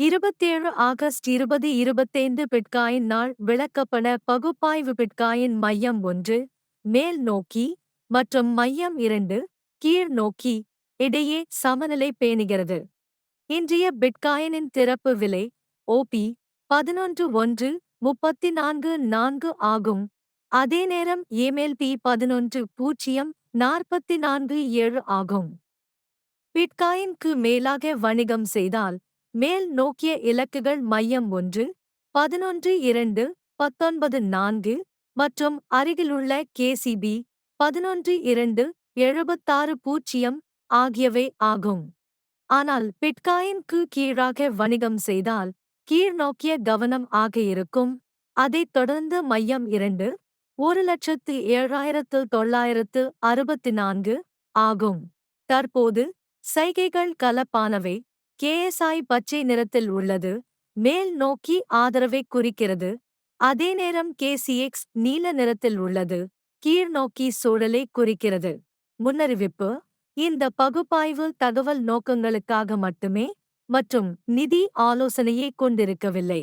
இருபத்தேழு ஆகஸ்ட் இருபது இருபத்தைந்து பிட்காயின் நாள் விளக்கப்பட பகுப்பாய்வு பிட்காயின் மையம் ஒன்று மேல் நோக்கி மற்றும் மையம் இரண்டு கீழ் நோக்கி இடையே சமநிலை பேணுகிறது. இன்றைய பிட்காயினின் திறப்பு விலை ஓபி பதினொன்று ஒன்று முப்பத்தி நான்கு நான்கு ஆகும். அதே நேரம் ஏமெல்பி பதினொன்று பூஜ்ஜியம் நாற்பத்தி நான்கு ஏழு ஆகும். பிட்காயின்க்கு மேலாக வணிகம் செய்தால் மேல் நோக்கிய இலக்குகள் மையம் ஒன்று பதினொன்று இரண்டு பத்தொன்பது நான்கு மற்றும் அருகிலுள்ள கேசிபி பதினொன்று இரண்டு எழுபத்தாறு பூஜ்ஜியம் ஆகியவை ஆகும். ஆனால் பிட்காயின்க்கு கீழாக வணிகம் செய்தால் கீழ் நோக்கிய கவனம் ஆக இருக்கும். அதைத் தொடர்ந்து மையம் இரண்டு ஒரு லட்சத்து ஏழாயிரத்து தொள்ளாயிரத்து அறுபத்தி நான்கு ஆகும். தற்போது சைகைகள் கலப்பானவை கேஎஸ்ஐ பச்சை நிறத்தில் உள்ளது மேல் நோக்கி ஆதரவை குறிக்கிறது. அதே நேரம் கேசிஎக்ஸ் நீல நிறத்தில் உள்ளது கீழ் நோக்கி சூழலை குறிக்கிறது. முன்னறிவிப்பு இந்த பகுப்பாய்வு தகவல் நோக்கங்களுக்காக மட்டுமே மற்றும் நிதி ஆலோசனையை கொண்டிருக்கவில்லை.